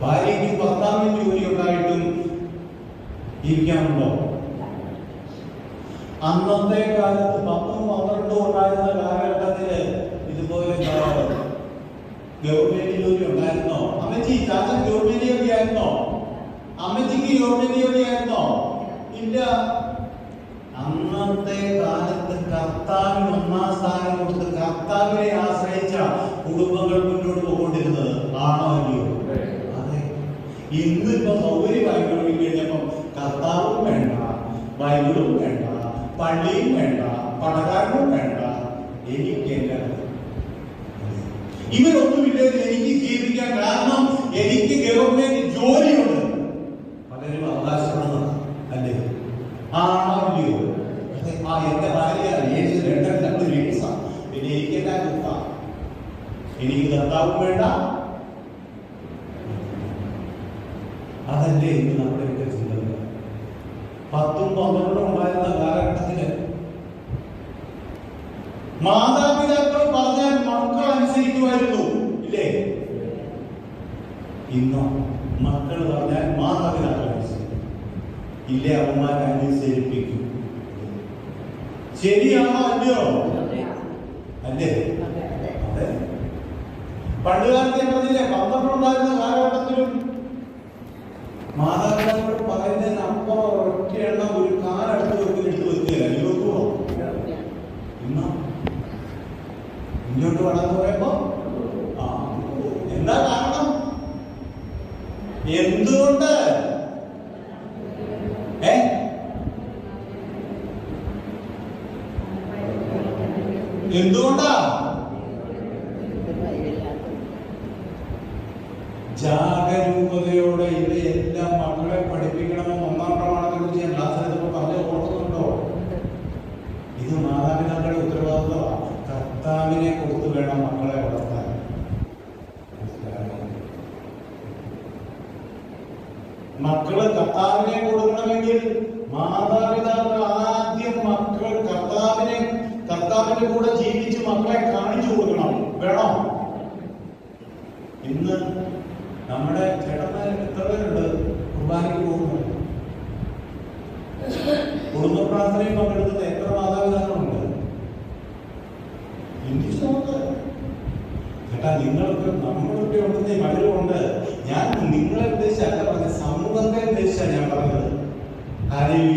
ഭാര്യയ്ക്ക് ഭർത്താവിന് ജോലി ഉണ്ടായിട്ടും ജീവിക്കാനുണ്ടോ അന്നത്തെ കാലത്ത് പത്തും പന്ത്രണ്ടും ഉണ്ടായിരുന്ന കാലഘട്ടത്തിൽ ഇതുപോലെ ഗവൺമെന്റ് ജോലി ഉണ്ടായിരുന്നോ? അമ്മച്ചി ചാച്ചൻ ഗവൺമെന്റ് ജോലി ആയിരുന്നോ അമ്മച്ചിക്ക് ഗവൺമെന്റ് ജോലി ആയിരുന്നോ ഇല്ല. അന്നത്തെ കാലത്ത് കർത്താവിന് ഒന്നാം സ്ഥാനം കൊടുത്ത് കർത്താവിനെ ആശ്രയിച്ച കുടുംബങ്ങൾ മുന്നോട്ട് പോകൊണ്ടിരുന്നത് ആണോ അല്ലയോ അതെ ഇപ്പൊ സൗകര്യമായി തുടങ്ങി കഴിഞ്ഞപ്പം കർത്താവും വേണ്ട ബൈബിളും വേണ്ട പള്ളിയും വേണ്ട പണക്കാരനും വേണ്ട എനിക്ക് എന്റെ ഇവരൊന്നുമില്ലെങ്കിൽ എനിക്ക് ജീവിക്കാൻ കാരണം എനിക്ക് ഗവൺമെന്റ് ജോലിയുണ്ട്. പലരും അവകാശപ്പെടുന്നതാണ് അല്ലേ? ആണോ ഇല്ലയോ? ആ എന്റെ ഭാര്യ ഏഴ് രണ്ടര രണ്ട് വീഴ്സാ പിന്നെ എനിക്കെല്ലാം കുത്താ എനിക്ക് കർത്താവും വേണ്ട അതല്ലേ ഇന്ന് നമ്മുടെയൊക്കെ ചിന്തകൾ? പത്തും പന്ത്രണ്ടും ഉണ്ടായിരുന്ന കാലഘട്ടത്തിൽ മാതാപിതാക്കൾ പറഞ്ഞാൽ മക്കൾ അനുസരിക്കുമായിരുന്നു ഇല്ലേ? ഇന്നോ മക്കൾ പറഞ്ഞാൽ മാതാപിതാക്കൾ അനുസരിക്കും. ഇല്ലേ അവന്മാർ അനുസരിപ്പിക്കും ശരിയാണോ അല്ലയോ? അല്ലേ? അതെ പണ്ട് കാലത്തെ പറഞ്ഞില്ലേ പന്ത്രണ്ടുണ്ടായിരുന്ന കാലഘട്ടത്തിലും മാതാപിതാക്കൾ പറയുന്നതിന് അപ്പുറം ഒറ്റ ഒരു കാലടുത്ത് ഇരുപത്തൂറോ ഇന്നോ. ഇങ്ങോട്ട് വേണമെന്ന് പറയുമ്പോ ആ എന്താ കാരണം? എന്തുകൊണ്ട്? ഏ? എന്തുകൊണ്ടാ? ജാഗരൂകതയോടെ മക്കളെ ഇത് മാതാപിതാക്കളുടെ ഉത്തരവാദിത്വമാണ്. കർത്താവിനെ കൊടുത്തു വേണം മക്കളെ വളർത്താൻ. മക്കൾ കർത്താവിനെ കൊടുക്കണമെങ്കിൽ മാതാപിതാക്കൾ ആദ്യം മക്കൾ കർത്താവിനെ കർത്താവിന്റെ കൂടെ ജീവിച്ച് മക്കളെ കാണിച്ചു കൊടുക്കണം. വേണം? ഇന്ന് നമ്മുടെ ചേട്ടന്മാർ എത്ര പേരുണ്ട്? കുർബാനയ്ക്ക് പോകുന്നത് കുടുംബ പ്രാർത്ഥനയിൽ പങ്കെടുക്കുന്ന എത്ര മാതാപിതാക്കളുണ്ട് നോക്ക് ചേട്ടാ നിങ്ങൾക്ക് നമ്മളൊക്കെ ഉണ്ടെന്നേ പലരുമുണ്ട് ഞാൻ നിങ്ങളെ ഉദ്ദേശിച്ചല്ല പറഞ്ഞ സമൂഹത്തെ ഉദ്ദേശിച്ചാണ് ഞാൻ പറഞ്ഞത്. കാര്യം